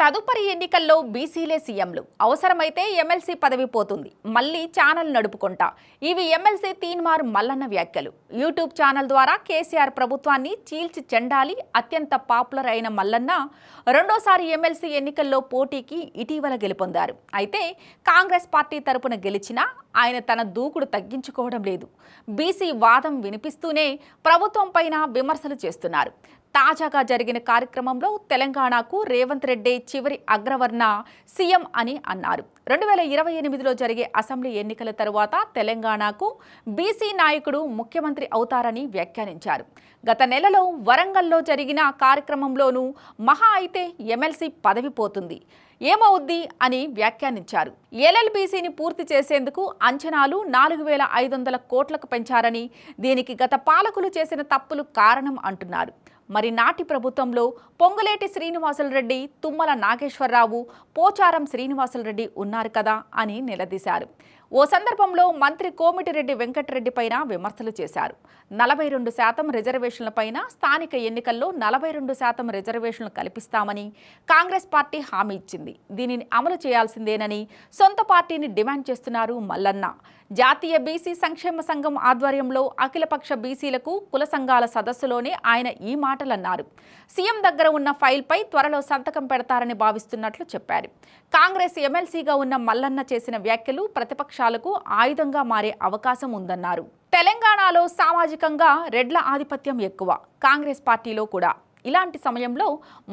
తదుపరి ఎన్నికల్లో బీసీలే సీఎంలు. అవసరమైతే ఎమ్మెల్సీ పదవి పోతుంది. మళ్ళీ ఛానల్ నడుపుకుంటా. ఇవి ఎమ్మెల్సీ తీన్మార్ మల్లన్న వ్యాఖ్యలు. యూట్యూబ్ ఛానల్ ద్వారా కేసీఆర్ ప్రభుత్వాన్ని చీల్చి చెండాలి అత్యంత పాపులర్ అయిన మల్లన్న రెండోసారి ఎమ్మెల్సీ ఎన్నికల్లో పోటీకి ఇటీవల గెలుపొందారు. అయితే కాంగ్రెస్ పార్టీ తరపున గెలిచినా ఆయన తన దూకుడు తగ్గించుకోవడం లేదు. బీసీ వాదం వినిపిస్తూనే ప్రభుత్వం పైన విమర్శలు చేస్తున్నారు. తాజాగా జరిగిన కార్యక్రమంలో తెలంగాణకు రేవంత్ రెడ్డి చివరి అగ్రవర్ణ సీఎం అని అన్నారు. రెండు వేల ఇరవై ఎనిమిదిలో జరిగే అసెంబ్లీ ఎన్నికల తరువాత తెలంగాణకు బీసీ నాయకుడు ముఖ్యమంత్రి అవుతారని వ్యాఖ్యానించారు. గత నెలలో వరంగల్లో జరిగిన కార్యక్రమంలోనూ మహా అయితే ఎమ్మెల్సీ పదవి పోతుంది. ఏమవుద్ది అని వ్యాఖ్యానించారు. ఎల్ఎల్బీసీని పూర్తి చేసేందుకు అంచనాలు నాలుగు వేల ఐదు వందల కోట్లకు పెంచారని దీనికి గత పాలకులు చేసిన తప్పులు కారణం అంటున్నారు. మరి నాటి ప్రభుత్వంలో పొంగులేటి శ్రీనివాసులరెడ్డి తుమ్మల నాగేశ్వరరావు పోచారం శ్రీనివాసులరెడ్డి ఉన్నారు కదా అని నిలదీశారు. ఓ సందర్భంలో మంత్రి కోమిటిరెడ్డి వెంకటరెడ్డి పైన విమర్శలు చేశారు. నలభై రెండు శాతం రిజర్వేషన్లపైన స్థానిక ఎన్నికల్లో నలభై రెండు శాతం రిజర్వేషన్లు కల్పిస్తామని కాంగ్రెస్ పార్టీ హామీ ఇచ్చింది. దీనిని అమలు చేయాల్సిందేనని సొంత పార్టీని డిమాండ్ చేస్తున్నారు మల్లన్న. జాతీయ బీసీ సంక్షేమ సంఘం ఆధ్వర్యంలో అఖిలపక్ష బీసీలకు కుల సంఘాల సదస్సులోనే ఆయన ఈ మాటలన్నారు. సీఎం దగ్గర ఉన్న ఫైల్పై త్వరలో సంతకం పెడతారని భావిస్తున్నట్లు చెప్పారు. కాంగ్రెస్ ఎమ్మెల్సీగా ఉన్న మల్లన్న చేసిన వ్యాఖ్యలు ప్రతిపక్ష పక్షాలకు ఆయుధంగా మారే అవకాశం ఉందన్నారు. తెలంగాణలో సామాజికంగా రెడ్ల ఆధిపత్యం ఎక్కువ. కాంగ్రెస్ పార్టీలో కూడా. ఇలాంటి సమయంలో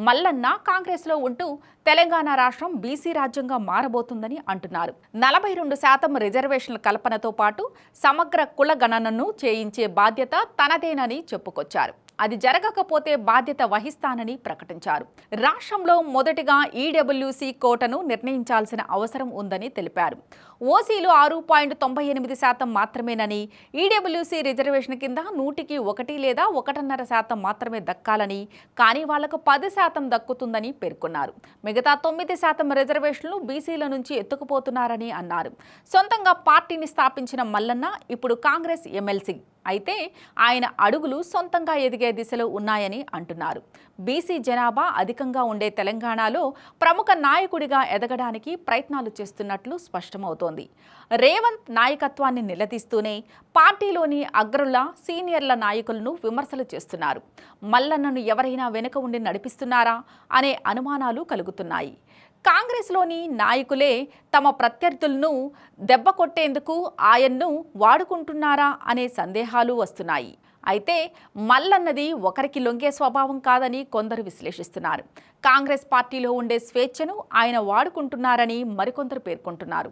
మల్లన్న కాంగ్రెస్లో ఉంటూ తెలంగాణ రాష్ట్రం బీసీ రాజ్యంగా మారబోతుందని అంటున్నారు. నలభై రెండు శాతం రిజర్వేషన్ల కల్పనతో పాటు సమగ్ర కుల గణనను చేయించే బాధ్యత తనదేనని చెప్పుకొచ్చారు. అది జరగకపోతే బాధ్యత వహిస్తానని ప్రకటించారు. రాష్ట్రంలో మొదటిగా ఈడబ్ల్యూసీ కోటను నిర్ణయించాల్సిన అవసరం ఉందని తెలిపారు. ఓసీలు ఆరు పాయింట్ తొంభై ఎనిమిది శాతం మాత్రమేనని ఈడబ్ల్యూసీ రిజర్వేషన్ కింద నూటికి ఒకటి లేదా ఒకటిన్నర శాతం మాత్రమే దక్కాలని కానీ వాళ్ళకు పది శాతం దక్కుతుందని పేర్కొన్నారు. మిగతా తొమ్మిది శాతం రిజర్వేషన్లు బీసీల నుంచి ఎత్తుకుపోతున్నారని అన్నారు. సొంతంగా పార్టీని స్థాపించిన మల్లన్న ఇప్పుడు కాంగ్రెస్ ఎమ్మెల్సీ. అయితే ఆయన అడుగులు సొంతంగా ఎదిగే దిశలో ఉన్నాయని అంటున్నారు. బీసీ జనాభా అధికంగా ఉండే తెలంగాణలో ప్రముఖ నాయకుడిగా ఎదగడానికి ప్రయత్నాలు చేస్తున్నట్లు స్పష్టమవుతోంది. రేవంత్ నాయకత్వాన్ని నిలదీస్తూనే పార్టీలోని అగ్రుల సీనియర్ల నాయకులను విమర్శలు చేస్తున్నారు. మల్లన్నను ఎవరైనా వెనుక ఉండి నడిపిస్తున్నారా అనే అనుమానాలు కలుగుతున్నాయి. కాంగ్రెస్లోని నాయకులే తమ ప్రత్యర్థులను దెబ్బ కొట్టేందుకు ఆయన్ను వాడుకుంటున్నారా అనే సందేహాలు వస్తున్నాయి. అయితే మల్లన్నది ఒకరికి లొంగే స్వభావం కాదని కొందరు విశ్లేషిస్తున్నారు. కాంగ్రెస్ పార్టీలో ఉండే స్వేచ్ఛను ఆయన వాడుకుంటున్నారని మరికొందరు పేర్కొంటున్నారు.